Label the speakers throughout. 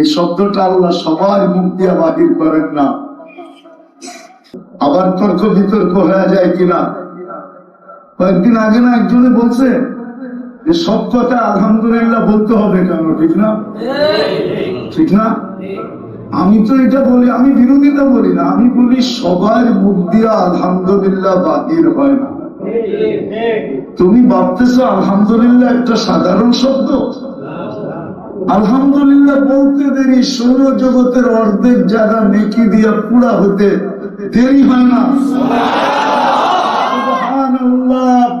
Speaker 1: এই শব্দটা আল্লাহ সবাই মুখ দিয়া বাহির করেন না। আবার তর্ক বিতর্ক হয়ে যায় কিনা? কয়েকদিন আগে না একজনে বলছে যে, সব কথা আলহামদুলিল্লাহ বলতে হবে কেন, ঠিক না? ঠিক না? আমি তো এটা বলি, আমি বিরোধিতা বলি না, আমি বলি সবার মুখ দিয়া আলহামদুলিল্লাহ বাহির হয় না। তুমি ভাবতেছো আলহামদুলিল্লাহ একটা সাধারণ শব্দ? আলহামদুলিল্লাহ বলতে দেরি, সৌর জগতের অর্ধেক জায়গা নেকি দিয়া পুরা হতে দেরি হয় না।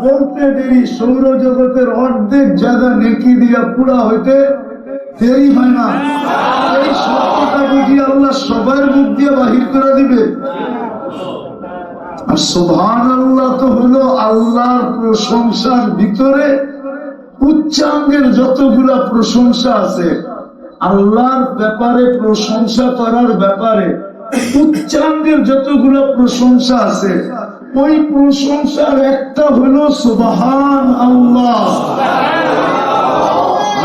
Speaker 1: বলতে দেরি, সৌর জগতের অর্ধেক জায়গা নেকি দিয়া পুরা হইতে দেরি হয় না। এই শব্দটা বুঝি আল্লাহ সবার মুখ দিয়ে বাহির করে দিবে। আর সুবহান আল্লাহ তো হলো আল্লাহর প্রশংসার ভিতরে উচ্চাঙ্গের যতগুলা প্রশংসা আছে, আল্লাহর ব্যাপারে প্রশংসা করার ব্যাপারে উচ্চাঙ্গের যতগুলা প্রশংসা আছে, ওই প্রশংসার একটা হলো সুবহান আল্লাহ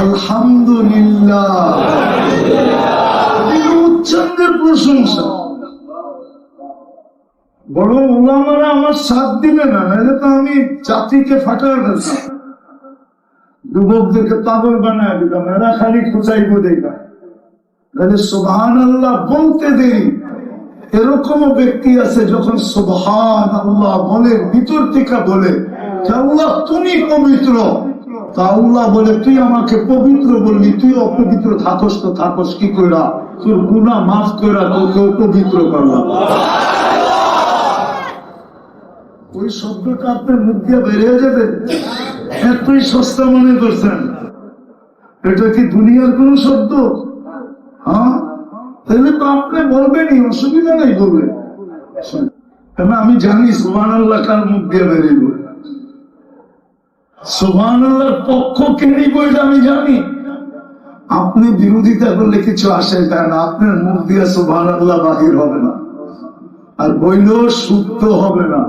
Speaker 1: আলহামদুলিল্লাহ উচ্চাঙ্গের প্রশংসা। বড় ওলামারা আমার সাথ দিবে না, নাহলে তো আমি জাতিকে ফেলতাম। যুবকদেরকে পাগল বানায় দিতাম এরা খালি খুঁচাইব দেখা তাহলে সুবহান আল্লাহ বলতে দেরি। এরকমও ব্যক্তি আছে যখন সুবহান আল্লাহ বলে, ভিতর থেকে বলে তুমি পবিত্র। তা আল্লাহ বলে, তুই আমাকে পবিত্র বললি, তুই অপবিত্র থাকস তো থাকস, কি কইরা? তোর গুণা মাফ কইরা তোকে পবিত্র করলাম। ওই শব্দটা আপনার মুখ দিয়ে বেরিয়ে যাবে। এতই সস্তা মনে করছেন। এটা কি দুনিয়ার কোন শব্দ? হ্যাঁ? তাহলে তো আপনি বলবেনই, অসুবিধা নেই বলবে। কেন আমি জানি সুবান আল্লাহ কার মুখ দিয়ে বেরিয়ে সুবান আল্লাহর পক্ষ কে নিব এটা আমি জানি। আপনি বিরোধিতা করলে কিছু আসে তাই না, আপনার মুখ দিয়ে সুবান আল্লাহ বাহির হবে না। আর বইলেও শুদ্ধ হবে না।